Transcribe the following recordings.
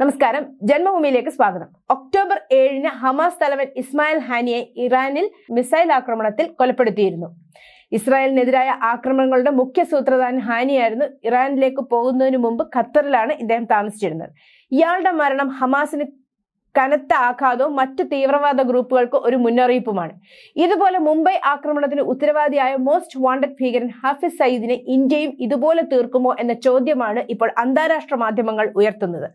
നമസ്കാരം. ജന്മഭൂമിയിലേക്ക് സ്വാഗതം. ഒക്ടോബർ ഏഴിന് ഹമാസ് തലവൻ ഇസ്മായിൽ ഹാനിയെ ഇറാനിൽ മിസൈൽ ആക്രമണത്തിൽ കൊലപ്പെടുത്തിയിരുന്നു. ഇസ്രായേലിനെതിരായ ആക്രമണങ്ങളുടെ മുഖ്യ സൂത്രധാരൻ ഹാനിയായിരുന്നു ഇറാനിലേക്ക് പോകുന്നതിന് മുമ്പ് ഖത്തറിലാണ് ഇദ്ദേഹം താമസിച്ചിരുന്നത്. ഇയാളുടെ മരണം ഹമാസിന് കനത്ത ആഘാതവും മറ്റ് തീവ്രവാദ ഗ്രൂപ്പുകൾക്ക് ഒരു മുന്നറിയിപ്പുമാണ്. ഇതുപോലെ മുംബൈ ആക്രമണത്തിന് ഉത്തരവാദിയായ മോസ്റ്റ് വാണ്ടഡ് ഭീകരൻ ഹാഫിസ് സയ്യിദിനെ ഇന്ത്യയും ഇതുപോലെ തീർക്കുമോ എന്ന ചോദ്യമാണ് ഇപ്പോൾ അന്താരാഷ്ട്ര മാധ്യമങ്ങൾ ഉയർത്തുന്നത്.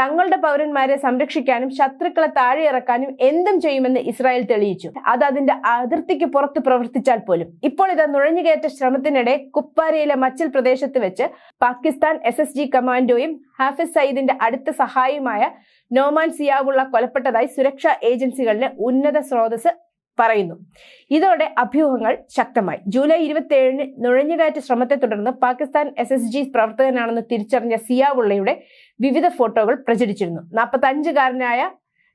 തങ്ങളുടെ പൗരന്മാരെ സംരക്ഷിക്കാനും ശത്രുക്കളെ താഴെ ഇറക്കാനും എന്തും ചെയ്യുമെന്ന് ഇസ്രായേൽ തെളിയിച്ചു. അത് അതിന്റെ അതിർത്തിക്ക് പുറത്ത് പ്രവർത്തിച്ചാൽ പോലും. ഇപ്പോൾ ഇത് നുഴഞ്ഞുകയറ്റ ശ്രമത്തിനിടെ കുപ്പാരയിലെ മച്ചിൽ പ്രദേശത്ത് വെച്ച് പാകിസ്ഥാൻ എസ് എസ് ജി കമാൻഡോയും ഹാഫിസ് സയ്യിദിന്റെ അടുത്ത സഹായിയുമായ നോമാൻ സിയാവുള്ള കൊലപ്പെട്ടതായി സുരക്ഷാ ഏജൻസികളിലെ ഉന്നത സ്രോതസ് പറയുന്നു. ഇതോടെ അഭ്യൂഹങ്ങൾ ശക്തമായി. ജൂലൈ ഇരുപത്തി ഏഴിന് നുഴഞ്ഞുകയറ്റ ശ്രമത്തെ തുടർന്ന് പാകിസ്ഥാൻ എസ് എസ് ജി പ്രവർത്തകനാണെന്ന് തിരിച്ചറിഞ്ഞ സിയാവുള്ളയുടെ വിവിധ ഫോട്ടോകൾ പ്രചരിച്ചിരുന്നു. നാൽപ്പത്തി അഞ്ചുകാരനായ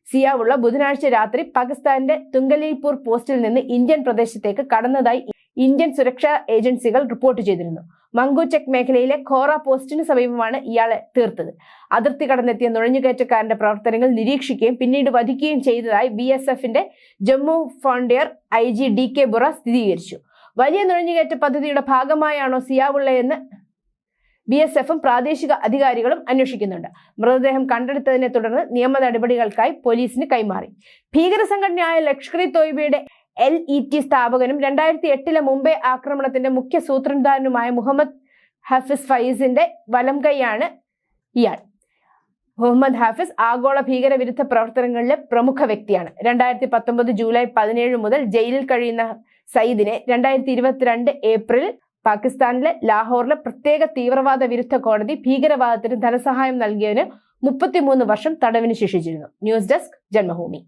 സിയാവുള്ള ബുധനാഴ്ച രാത്രി പാകിസ്ഥാന്റെ തുങ്കലീപൂർ പോസ്റ്റിൽ നിന്ന് ഇന്ത്യൻ പ്രദേശത്തേക്ക് കടന്നതായി ഇന്ത്യൻ സുരക്ഷാ ഏജൻസികൾ റിപ്പോർട്ട് ചെയ്തിരുന്നു. മംഗുചെക് മേഖലയിലെ ഖോറ പോസ്റ്റിന് സമീപമാണ് ഇയാളെ തീർത്തത്. അതിർത്തി കടന്നെത്തിയ നുഴഞ്ഞുകയറ്റക്കാരന്റെ പ്രവർത്തനങ്ങൾ നിരീക്ഷിക്കുകയും പിന്നീട് വധിക്കുകയും ചെയ്തതായി ബി എസ് എഫിന്റെ Jammu frontier I G D K Bura സ്ഥിരീകരിച്ചു. വലിയ നുഴഞ്ഞുകയറ്റ പദ്ധതിയുടെ ഭാഗമായാണോ സിയാവുള്ളയെന്ന് ബി എസ് എഫും പ്രാദേശിക അധികാരികളും അന്വേഷിക്കുന്നുണ്ട്. മൃതദേഹം കണ്ടെടുത്തതിനെ തുടർന്ന് നിയമ നടപടികൾക്കായി പോലീസിന് കൈമാറി. ഭീകര സംഘടനയായ ലഷ്കർ തോയ്ബയുടെ എൽ ഇ ടി സ്ഥാപകനും രണ്ടായിരത്തി എട്ടിലെ മുംബൈ ആക്രമണത്തിന്റെ മുഖ്യ സൂത്രധാരനുമായ മുഹമ്മദ് ഹഫീസ് ഫൈസിന്റെ വലം കൈയാണ് ഇയാൾ. മുഹമ്മദ് ഹാഫിസ് ആഗോള ഭീകരവിരുദ്ധ പ്രവർത്തനങ്ങളിലെ പ്രമുഖ വ്യക്തിയാണ്. രണ്ടായിരത്തി പത്തൊമ്പത് ജൂലൈ പതിനേഴ് മുതൽ ജയിലിൽ കഴിയുന്ന സയ്യിദിനെ രണ്ടായിരത്തി ഇരുപത്തിരണ്ട് ഏപ്രിൽ പാകിസ്ഥാനിലെ ലാഹോറിലെ പ്രത്യേക തീവ്രവാദ വിരുദ്ധ കോടതി ഭീകരവാദത്തിന് ധനസഹായം നൽകിയതിന് മുപ്പത്തിമൂന്ന് വർഷം തടവിന് ശിക്ഷിച്ചിരുന്നു ന്യൂസ് ഡെസ്ക് ജന്മഭൂമി.